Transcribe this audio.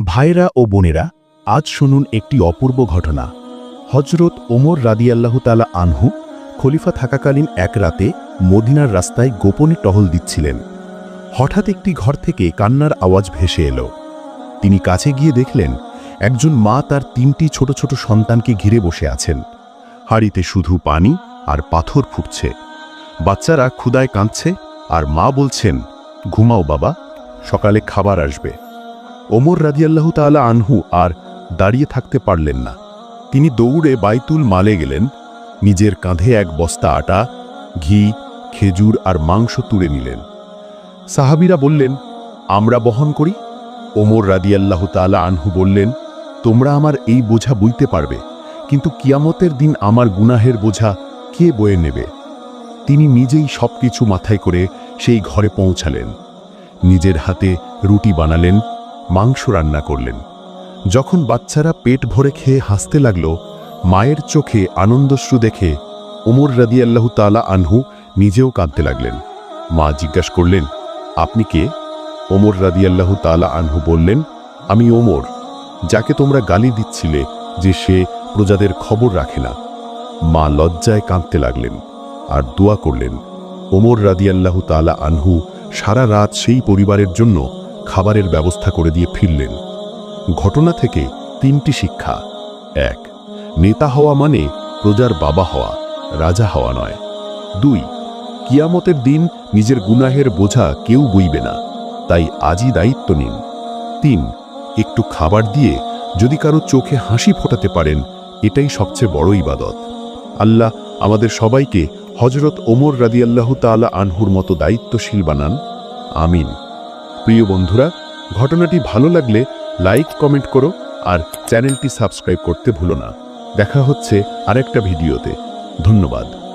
ভাইরা ও বোনেরা, আজ শুনুন একটি অপূর্ব ঘটনা। হজরত ওমর রাদিয়াল্লাহু তালা আনহু খলিফা থাকাকালীন এক রাতে মদিনার রাস্তায় গোপনে টহল দিচ্ছিলেন। হঠাৎ একটি ঘর থেকে কান্নার আওয়াজ ভেসে এলো। তিনি কাছে গিয়ে দেখলেন, একজন মা তার তিনটি ছোট ছোট সন্তানকে ঘিরে বসে আছেন। হাড়িতে শুধু পানি আর পাথর ফুটছে। বাচ্চারা ক্ষুদায় কাঁদছে আর মা বলছেন, ঘুমাও বাবা, সকালে খাবার আসবে। ওমর রাদিয়াল্লাহু তাআলা আনহু আর দাঁড়িয়ে থাকতে পারলেন না। তিনি দৌড়ে বাইতুল মালে গেলেন, নিজের কাঁধে এক বস্তা আটা, ঘি, খেজুর আর মাংস তুলে নিলেন। সাহাবিরা বললেন, আমরা বহন করি? ওমর রাদিয়াল্লাহু তাআলা আনহু বললেন, তোমরা আমার এই বোঝা বইতে পারবে, কিন্তু কিয়ামতের দিন আমার গুনাহের বোঝা কে বয়ে নেবে? তিনি নিজেই সবকিছু মাথায় করে সেই ঘরে পৌঁছালেন। নিজের হাতে রুটি বানালেন মাংস রান্না করলেন। যখন বাচ্চারা পেট ভরে খেয়ে হাসতে লাগল, মায়ের চোখে আনন্দশ্রু দেখে ওমর রাদিয়াল্লাহু তালা আনহু নিজেও কাঁদতে লাগলেন। মা জিজ্ঞাসা করলেন, আপনি কে? ওমর রাদিয়াল্লাহু তালা আনহু বললেন, আমি ওমর যাকে তোমরা গালি দিচ্ছিলে যে সে প্রজাদের খবর রাখে না। মা লজ্জায় কাঁদতে লাগলেন আর দোয়া করলেন ওমর রাদিয়াল্লাহু তালা আনহু সারা রাত সেই পরিবারের জন্য খাবারের ব্যবস্থা করে দিয়ে ফিরলেন। ঘটনা থেকে তিনটি শিক্ষা। এক, নেতা হওয়া মানে প্রজার বাবা হওয়া, রাজা হওয়া নয়। দুই, কিয়ামতের দিন নিজের গুনাহের বোঝা কেউ বইবে না, তাই আজই দায়িত্ব নিন। তিন, একটু খাবার দিয়ে যদি কারও চোখে হাসি ফোটাতে পারেন, এটাই সবচেয়ে বড় ইবাদত। আল্লাহ আমাদের সবাইকে হজরত ওমর রাদিয়াল্লাহু তাআলা আনহুর মতো দায়িত্বশীল বানান। আমিন। প্রিয় বন্ধুরা, ঘটনাটি ভালো লাগলে লাইক, কমেন্ট করো আর চ্যানেলটি সাবস্ক্রাইব করতে ভুলো না। দেখা হচ্ছে আরেকটা ভিডিওতে। ধন্যবাদ।